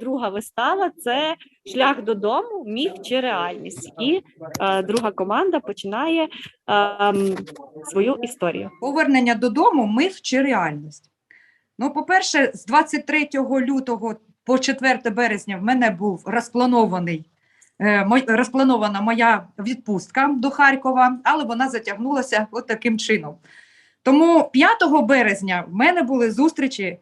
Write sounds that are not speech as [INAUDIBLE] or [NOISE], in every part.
друга вистава це шлях додому, міф чи реальність. І е, друга команда починає е, свою історію. Повернення додому миф чи реальність? Ну, по-перше, з 23 лютого по 4 березня в мене був розпланований. е, Розпланована моя відпустка до Харкова, але вона затягнулася от таким чином. Тому 5 березня в мене були зустрічі,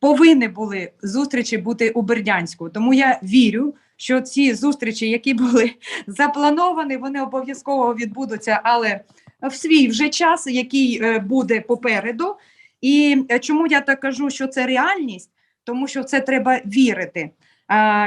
повинні були зустрічі бути у Бердянську. Тому я вірю, що ці зустрічі, які були [LAUGHS] заплановані, вони обов'язково відбудуться, але в свій вже час, який е, буде попереду. І е, чому я так кажу, що це реальність? Тому що це треба вірити.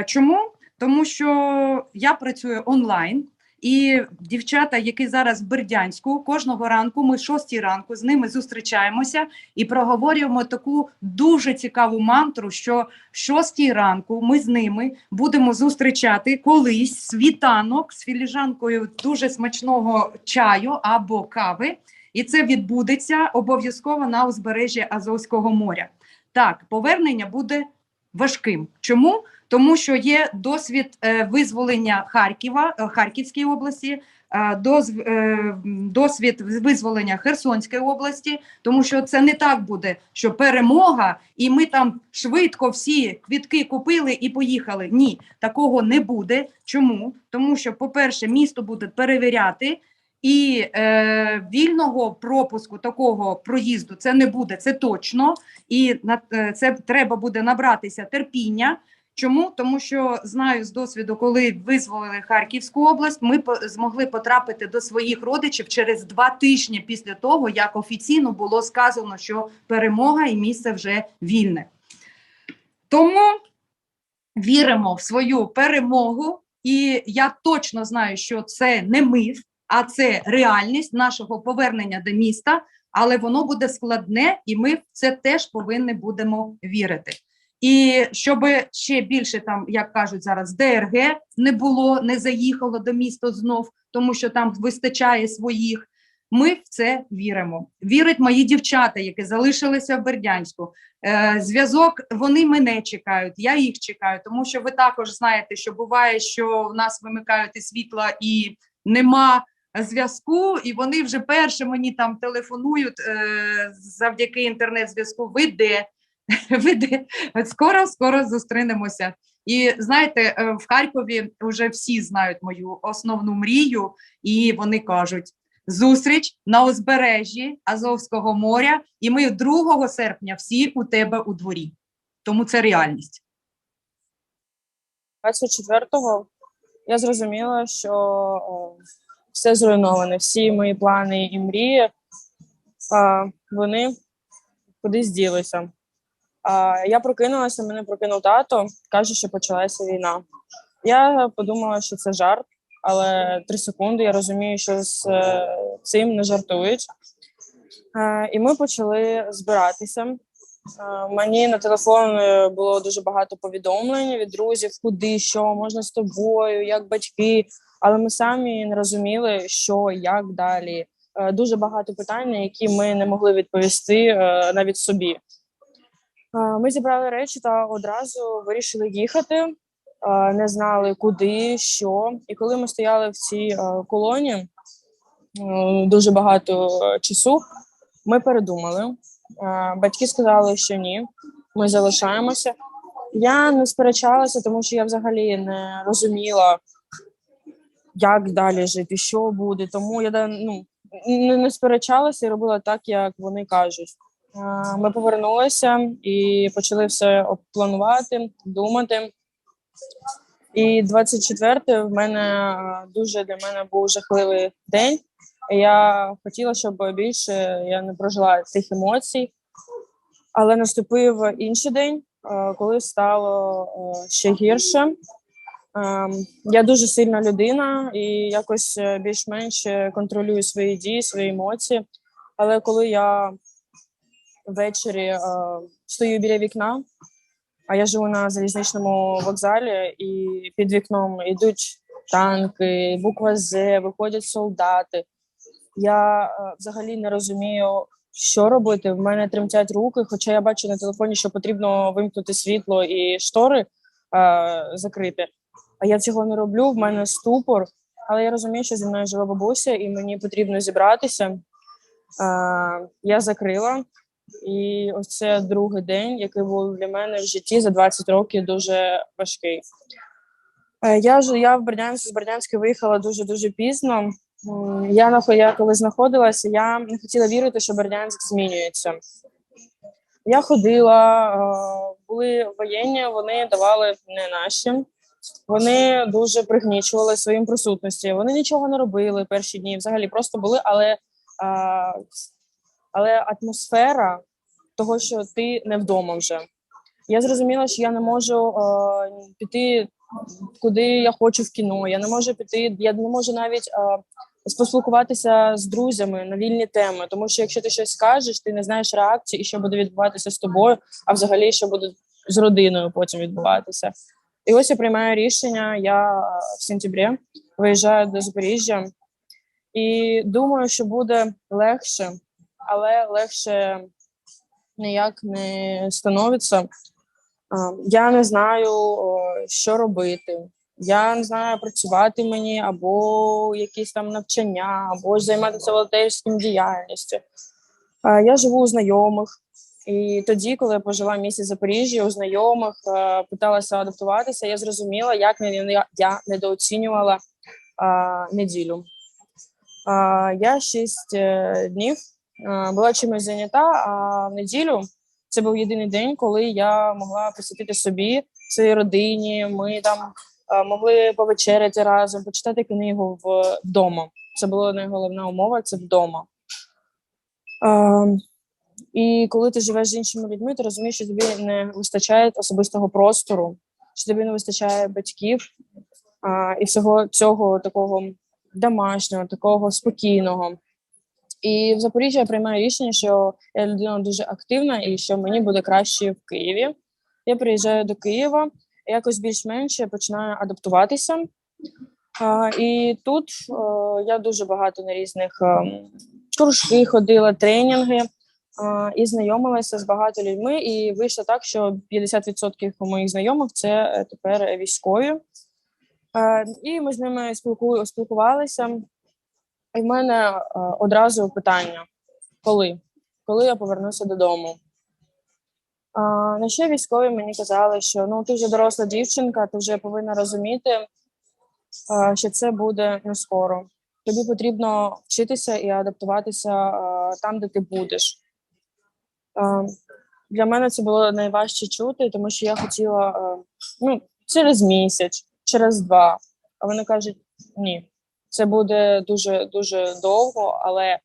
Чому? Тому що я працюю онлайн, і дівчата, які зараз в Бердянську, кожного ранку ми 6 ранку з ними зустрічаємося і проговорюємо таку дуже цікаву мантру, що в 6 ранку ми з ними будемо зустрічати колись світанок з філіжанкою дуже смачного чаю або кави. І це відбудеться обов'язково на узбережжі Азовського моря. Так, повернення буде важким. Чому? Тому що є досвід е, визволення Харкова, е, Харківської області, е, досвід визволення Херсонської області, тому що це не так буде, що перемога, і ми там швидко всі квітки купили і поїхали. Ні, такого не буде. Чому? Тому що, по-перше, місто будуть перевіряти. І е, вільного пропуску такого проїзду це не буде, це точно. І на е, це треба буде набратися терпіння. Чому? Тому що знаю з досвіду, коли визволили Харківську область, ми змогли потрапити до своїх родичів через два тижні після того, як офіційно було сказано, що перемога і місце вже вільне. Тому віримо в свою перемогу, і я точно знаю, що це не миф, а це реальність нашого повернення до міста, але воно буде складне, і ми в це теж повинні будемо вірити. І щоб ще більше там, як кажуть зараз, ДРГ не було, не заїхало до міста знов, тому що там вистачає своїх. Ми в це віримо. Вірять мої дівчата, які залишилися в Бердянську. Е, зв'язок вони мене чекають, я їх чекаю, тому що ви також знаєте, що буває, що в нас вимикають і світла і нема зв'язку, і вони вже перше мені там телефонують е, завдяки інтернет-зв'язку. Ви де? [LAUGHS] Ви де? Скоро, скоро зустрінемося. І знаєте, е, в Харкові вже всі знають мою основну мрію, і вони кажуть: зустріч на узбережжі Азовського моря, і ми 2 серпня всі у тебе у дворі. Тому це реальність. 24-го я зрозуміла, що все зруйноване, всі мої плани і мрії, а, вони кудись ділися. А, я прокинулася, мене прокинув тато, каже, що почалася війна. Я подумала, що це жарт, але три секунди я розумію, що з е, цим не жартують. Е, і ми почали збиратися. Мені на телефон е, було дуже багато повідомлень від друзів, куди, що можна з тобою, як батьки. Але ми самі не розуміли, що як далі. Е, Дуже багато питань, на які ми не могли відповісти е, навіть собі. Е, Ми зібрали речі та одразу вирішили їхати. Не знали куди, що. І коли ми стояли в цій колоні дуже багато часу, ми передумали. Батьки сказали, що ні, ми залишаємося. Я не сперечалася, тому що я взагалі не розуміла, як далі жити, що буде. Тому я ну, не, не сперечалася і робила так, як вони кажуть. Ми повернулися і почали все планувати, думати. І 24 в мене дуже для мене був жахливий день. Я хотіла, щоб більше я не прожила цих емоцій, але наступив інший день, коли стало ще гірше. Ем, Я дуже сильна людина і якось е, більш-менш е, контролюю свої дії, свої емоції. Але коли я ввечері е, стою біля вікна, а я живу на залізничному вокзалі, і під вікном йдуть танки, буква З, виходять солдати. Я взагалі не розумію, що робити. В мене тремтять руки, хоча я бачу на телефоні, що потрібно вимкнути світло і штори. закрити. А я цього не роблю. В мене ступор, але я розумію, що зі мною живе бабуся, і мені потрібно зібратися. Я закрила, і ось це другий день, який був для мене в житті за 20 років дуже важкий. Е, Я ж я в Бердянськ з Бердянська виїхала дуже дуже пізно. Я я коли знаходилася, я не хотіла вірити, що Бердянськ змінюється. Я ходила, е, були воєнні, вони давали не наші. Вони дуже пригнічували своїм присутності. Вони нічого не робили перші дні, взагалі просто були, але, а, але атмосфера того, що ти не вдома вже. Я зрозуміла, що я не можу е, піти куди я хочу в кіно. Я не можу піти, я не можу навіть е, поспілкуватися з друзями на вільні теми, тому що якщо ти щось скажеш, ти не знаєш реакції і що буде відбуватися з тобою, а взагалі що буде з родиною потім відбуватися. І ось я приймаю рішення. Я в сентябрі виїжджаю до Запоріжжя і думаю, що буде легше, але легше ніяк не становиться. Я не знаю, що робити. Я не знаю, працювати мені або якісь там навчання, або займатися волонтерським діяльністю. Я живу у знайомих, і тоді, коли я пожила місяць в Запоріжжі, у знайомих е, питалася адаптуватися, я зрозуміла, як я недооцінювала неділю. Я шість е, днів е, була чимось зайнята, а в неділю це був єдиний день, коли я могла присвятити собі, своїй родині. Ми там могли повечеряти разом, почитати книгу вдома. Це була найголовна умова це вдома. І коли ти живеш з іншими людьми, ти розумієш, що тобі не вистачає особистого простору, що тобі не вистачає батьків а, і всього цього такого домашнього, такого спокійного. І в Запоріжжі я приймаю рішення, що я людина дуже активна і що мені буде краще в Києві. Я приїжджаю до Києва, якось більш-менш я починаю адаптуватися. А, і тут е, я дуже багато на різних ем, кружки ходила, тренінги а, і знайомилася з багато людьми. І вийшло так, що 50% моїх знайомих це е, тепер військові. Е, І ми з ними спілку, спілкувалися. І в мене е, одразу питання: коли? Коли я повернуся додому? На що військові мені казали, що ну ти вже доросла дівчинка, ти вже повинна розуміти, а, що це буде не скоро. Тобі потрібно вчитися і адаптуватися там, де ти будеш. Для мене це було найважче чути, тому що я хотіла ну, через місяць, через два. А вони кажуть: ні, це буде дуже дуже довго, але,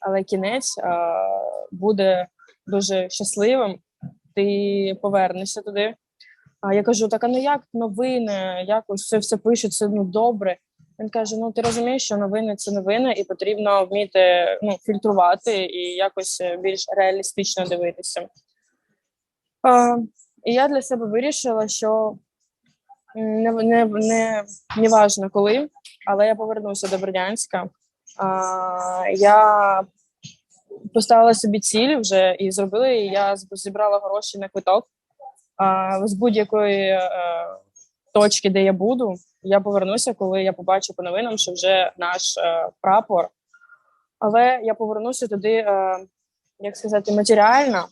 але кінець а, буде дуже щасливим. Ти повернешся туди. А я кажу: так, а ну як новини? Якось це все пишуть, це ну добре. Він каже: Ну ти розумієш, що новини це новини, і потрібно вміти ну, фільтрувати і якось е, більш реалістично дивитися. А, і я для себе вирішила, що не, не, не, не важно коли, але я повернуся до Бердянська. А, я поставила собі ціль вже і зробила її. Я зібрала гроші на квиток. А, з будь-якої е, точки, де я буду, я повернуся, коли я побачу по новинам, що вже наш е, прапор. Але я повернуся туди, е, як сказати, матеріально.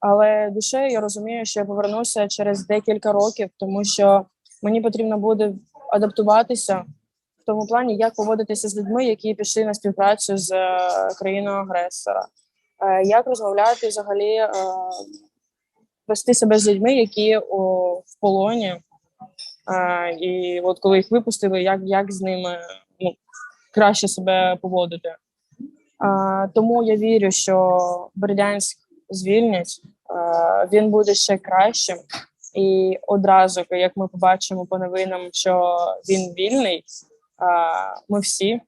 Але душею я розумію, що я повернуся через декілька років, тому що мені потрібно буде адаптуватися в тому плані, як поводитися з людьми, які пішли на співпрацю з е, країною агресора, Е, як розмовляти взагалі, е, вести себе з людьми, які о, в полоні, Е, і от коли їх випустили, як, як з ними ну, краще себе поводити. А, тому я вірю, що Бердянськ звільнять, а, він буде ще кращим. І одразу, як ми побачимо по новинам, що він вільний, а, ми всі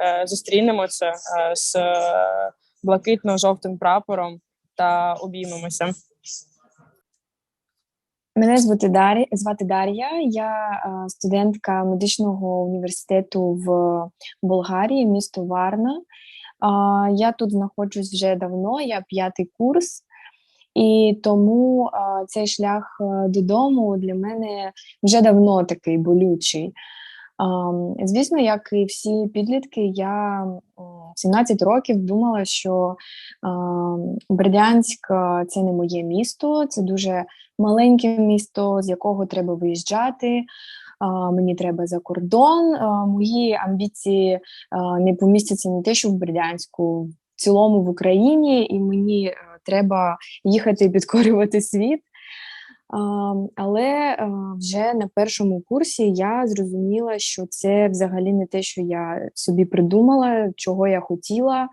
е, зустрінемося е, з е, блакитно-жовтим прапором та обіймемося. Мене звати Дар'я, звати Дар'я. Я е, студентка медичного університету в Болгарії, місто Варна. Я тут знаходжусь вже давно, я п'ятий курс, І тому цей шлях е, додому для мене вже давно такий болючий. Звісно, як і всі підлітки, я в 17 років думала, що Бердянськ е, це не моє місто, це дуже маленьке місто, з якого треба виїжджати. Мені треба за кордон. Мої амбіції не помістяться не те, що в Бердянську, в цілому в Україні, і мені е, треба їхати підкорювати світ. Але е, вже на першому курсі я зрозуміла, що це взагалі не те, що я собі придумала, чого я хотіла.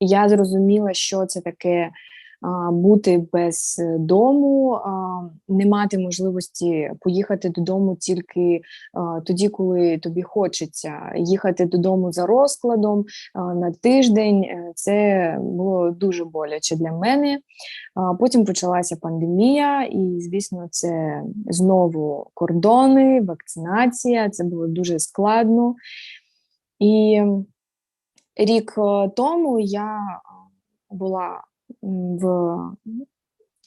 Я зрозуміла, що це таке бути без е, дому, не мати можливості поїхати додому тільки тоді, коли тобі хочеться. Їхати додому за розкладом на тиждень. е, Це було дуже боляче для мене. Потім почалася пандемія, і, звісно, це знову кордони, вакцинація. Це було дуже складно. І рік е, тому я була в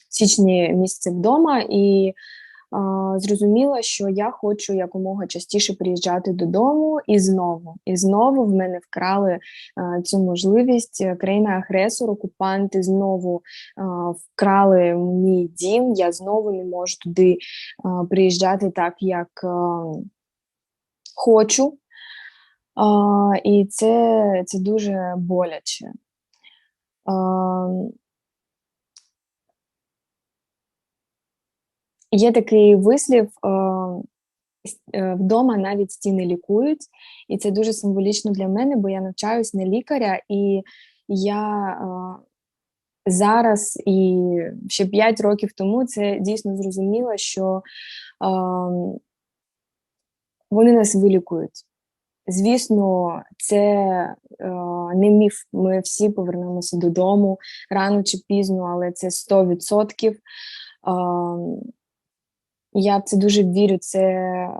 січні місяці вдома і зрозуміла, що я хочу якомога частіше приїжджати додому, і знову, і знову в мене вкрали цю можливість. Е, Країна-агресор, окупанти знову вкрали мій дім. Я знову не можу туди приїжджати так, як хочу. І це, це дуже боляче. Є такий вислів: е, вдома навіть стіни лікують, і це дуже символічно для мене, бо я навчаюсь на лікаря, і я а, зараз і ще 5 років тому це дійсно зрозуміла, що вони нас вилікують. Звісно, це е, не міф. Ми всі повернемося додому рано чи пізно, але це 100%. Е, я в це дуже вірю. Це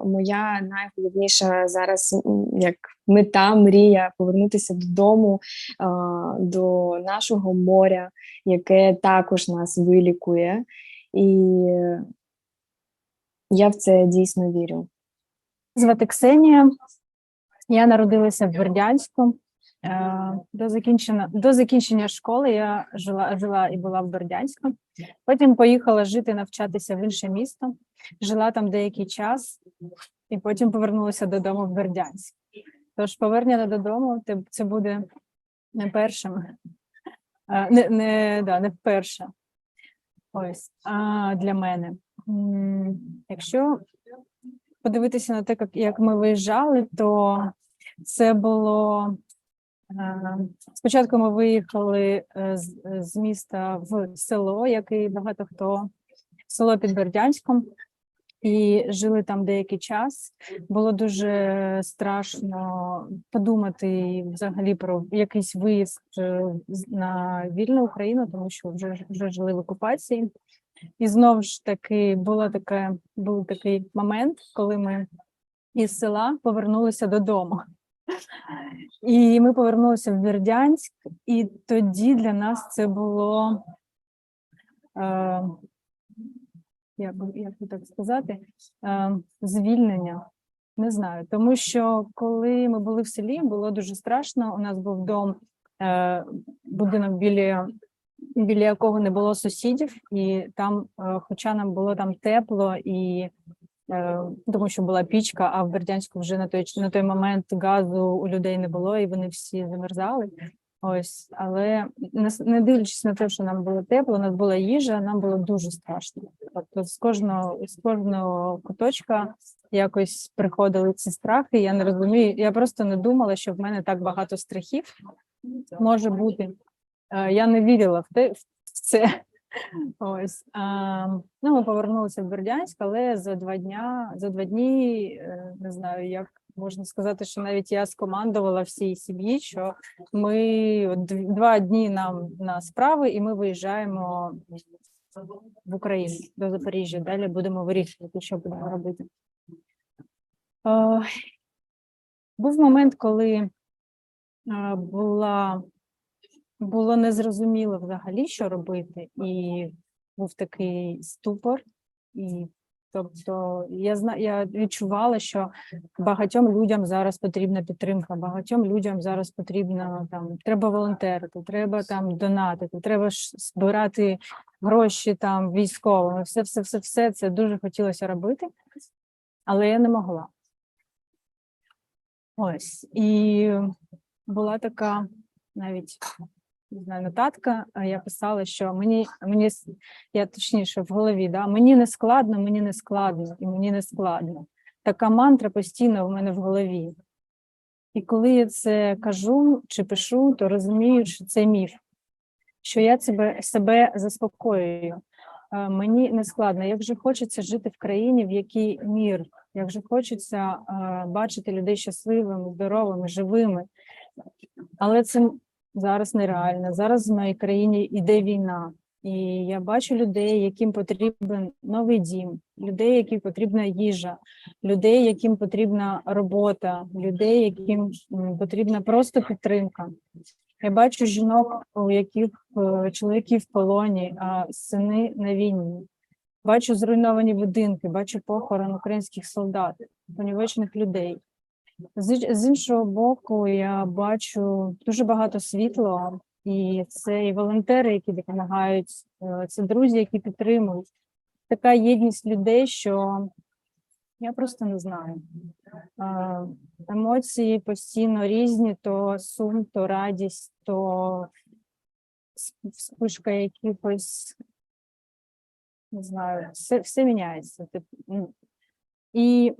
моя найголовніша зараз як мета, мрія повернутися додому, до нашого моря, яке також нас вилікує. І я в це дійсно вірю. Звати Ксенія. Я народилася в Бердянську. Е, До закінчення, до закінчення школи я жила, жила і була в Бердянську. Потім поїхала жити, навчатися в інше місто. Жила там деякий час і потім повернулася додому в Бердянськ. Тож повернення додому це буде не першим, е, не, не, да, не вперше. Ось а для мене. Якщо подивитися на те, як, ми виїжджали, то це було спочатку. Ми виїхали е, з, з міста в село, як і багато хто село під Бердянськом, і жили там деякий час. Було дуже страшно подумати взагалі про якийсь виїзд е, на вільну Україну, тому що вже вже жили в окупації. І знову ж таки була така, був такий момент, коли ми із села повернулися додому. І ми повернулися в Бердянськ, і тоді для нас це було, е, як, би- як так сказати, е, звільнення. Не знаю, тому що коли ми були в селі, було дуже страшно. У нас був дом, е, будинок біля біля якого не було сусідів, і там, е, хоча нам було там тепло і тому що була пічка, а в Бердянську вже на той на той момент газу у людей не було, і вони всі замерзали. Ось, але не, дивлячись на те, що нам було тепло, у нас була їжа, нам було дуже страшно. Тобто з кожного з кожного куточка якось приходили ці страхи. Я не розумію. Я просто не думала, що в мене так багато страхів може бути. Е, Я не вірила в те в це. Ось а, ну, ми повернулися в Бердянськ, але за два дня, за два дні е, не знаю, як можна сказати, що навіть я скомандувала всій сім'ї, що ми от два дні нам на справи, і ми виїжджаємо в Україну до Запоріжжя. Далі будемо вирішувати, що будемо робити. Е, був момент, коли е, була було незрозуміло взагалі, що робити, і був такий ступор, і тобто я зна, я відчувала, що багатьом людям зараз потрібна підтримка, багатьом людям зараз потрібно там треба волонтерити, треба там донатити, треба ж збирати гроші там військовим. Все, все, все, все це дуже хотілося робити, але я не могла. Ось і була така навіть не знаю, нотатка. Я писала, що мені мені я точніше в голові, да, мені не складно, мені не складно, і мені не складно. Така мантра постійно в мене в голові. І коли я це кажу чи пишу, то розумію, що це міф, що я себе, себе заспокоюю. Мені не складно. Як же хочеться жити в країні, в якій мір, як же хочеться бачити людей щасливими, здоровими, живими. Але це зараз нереально. Зараз в моїй країні йде війна. І я бачу людей, яким потрібен новий дім, людей, яким потрібна їжа, людей, яким потрібна робота, людей, яким потрібна просто підтримка. Я бачу жінок, у яких е, чоловіки в полоні, а сини на війні. Бачу зруйновані будинки, бачу похорон українських солдат, понівечених людей. З, іншого боку, я бачу дуже багато світла, і це і волонтери, які допомагають, е, це друзі, які підтримують. Така єдність людей, що я просто не знаю. Е, Емоції постійно різні: то сум, то радість, то вспишка якихось, не знаю, все, все міняється. Ну. І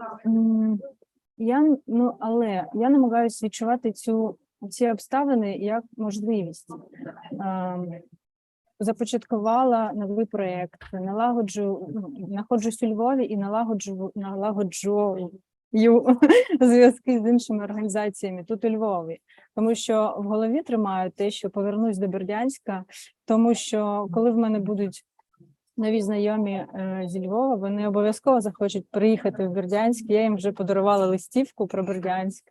я, ну, але я намагаюся відчувати цю, ці обставини як можливість. Ем, започаткувала новий проєкт, налагоджу, ну, знаходжусь у Львові і налагоджу, налагоджую [LAUGHS] зв'язки з іншими організаціями тут у Львові, тому що в голові тримаю те, що повернусь до Бердянська, тому що коли в мене будуть нові знайомі е, зі Львова, вони обов'язково захочуть приїхати в Бердянськ. Я їм вже подарувала листівку про Бердянськ,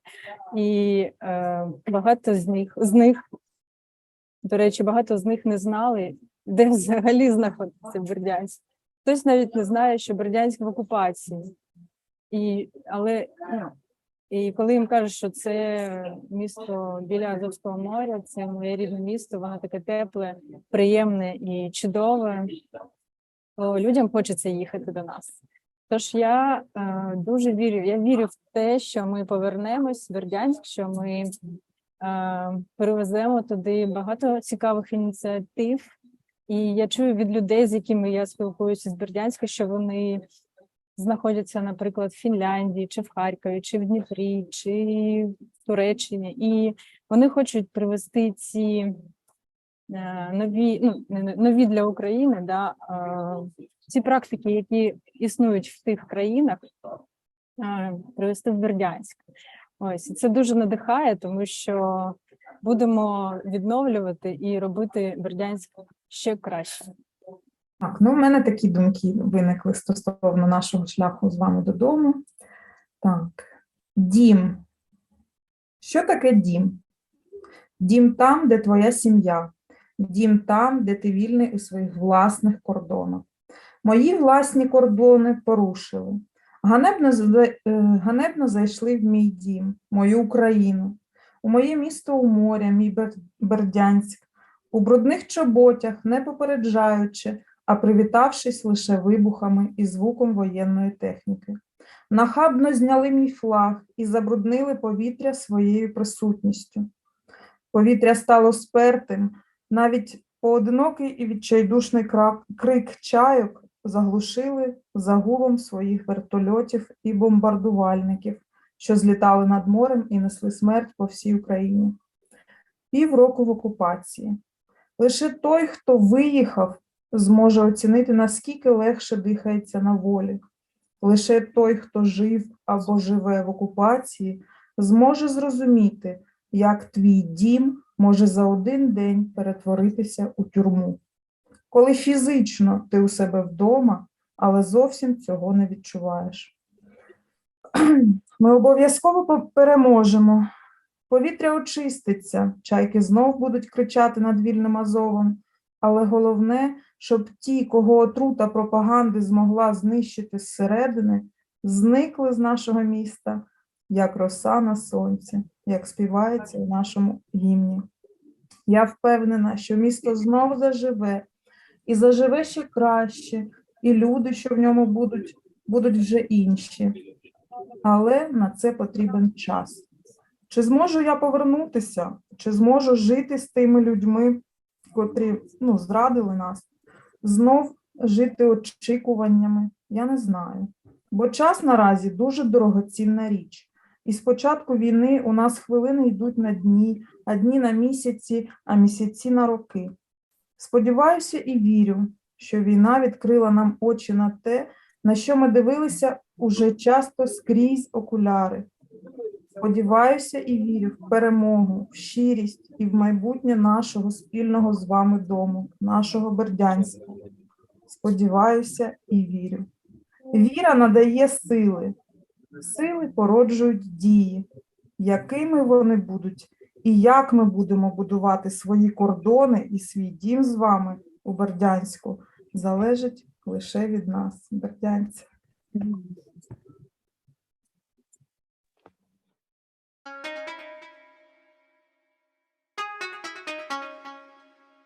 і е, багато з них з них, до речі, багато з них не знали, де взагалі знаходиться Бердянськ. Хтось навіть не знає, що Бердянськ в окупації. І, але ну, і коли їм кажуть, що це місто біля Азовського моря, це моє рідне місто, воно таке тепле, приємне і чудове, то людям хочеться їхати до нас. Тож я е, дуже вірю. Я вірю в те, що ми повернемось в Бердянськ, що ми е, перевеземо туди багато цікавих ініціатив. І я чую від людей, з якими я спілкуюся з Бердянська, що вони знаходяться, наприклад, в Фінляндії, чи в Харкові, чи в Дніпрі, чи в Туреччині, і вони хочуть привести ці нові, ну нові для України, да, е, ці практики, які існують в тих країнах, е, привести в Бердянськ. Ось це дуже надихає, тому що будемо відновлювати і робити Бердянськ ще краще. Так, ну в мене такі думки виникли стосовно нашого шляху з вами додому. Так, дім. Що таке дім? Дім там, де твоя сім'я, дім там, де ти вільний у своїх власних кордонах. Мої власні кордони порушили. Ганебно, е, ганебно зайшли в мій дім, мою Україну, у моє місто у моря, мій Бердянськ, у брудних чоботях, не попереджаючи, а привітавшись лише вибухами і звуком воєнної техніки. Нахабно зняли мій флаг і забруднили повітря своєю присутністю. Повітря стало спертим, навіть поодинокий і відчайдушний крик чайок заглушили загулом своїх вертольотів і бомбардувальників, що злітали над морем і несли смерть по всій Україні. Півроку в окупації. Лише той, хто виїхав, зможе оцінити, наскільки легше дихається на волі. Лише той, хто жив або живе в окупації, зможе зрозуміти, як твій дім може за один день перетворитися у тюрму. Коли фізично ти у себе вдома, але зовсім цього не відчуваєш. Ми обов'язково переможемо. Повітря очиститься, чайки знов будуть кричати над вільним Азовом, але головне, щоб ті, кого отрута пропаганди змогла знищити зсередини, зникли з нашого міста, як роса на сонці, як співається у нашому гімні. Я впевнена, що місто знов заживе, і заживе ще краще, і люди, що в ньому будуть, будуть вже інші. Але на це потрібен час. Чи зможу я повернутися? Чи зможу жити з тими людьми, котрі ну, зрадили нас? Знов жити очікуваннями? Я не знаю. Бо час наразі дуже дорогоцінна річ. І з початку війни у нас хвилини йдуть на дні, а дні на місяці, а місяці на роки. Сподіваюся і вірю, що війна відкрила нам очі на те, на що ми дивилися уже часто скрізь окуляри. Сподіваюся і вірю в перемогу, в щирість і в майбутнє нашого спільного з вами дому, нашого Бердянська. Сподіваюся і вірю. Віра надає сили, сили породжують дії, якими вони будуть, і як ми будемо будувати свої кордони і свій дім з вами у Бердянську, залежить лише від нас, бердянців.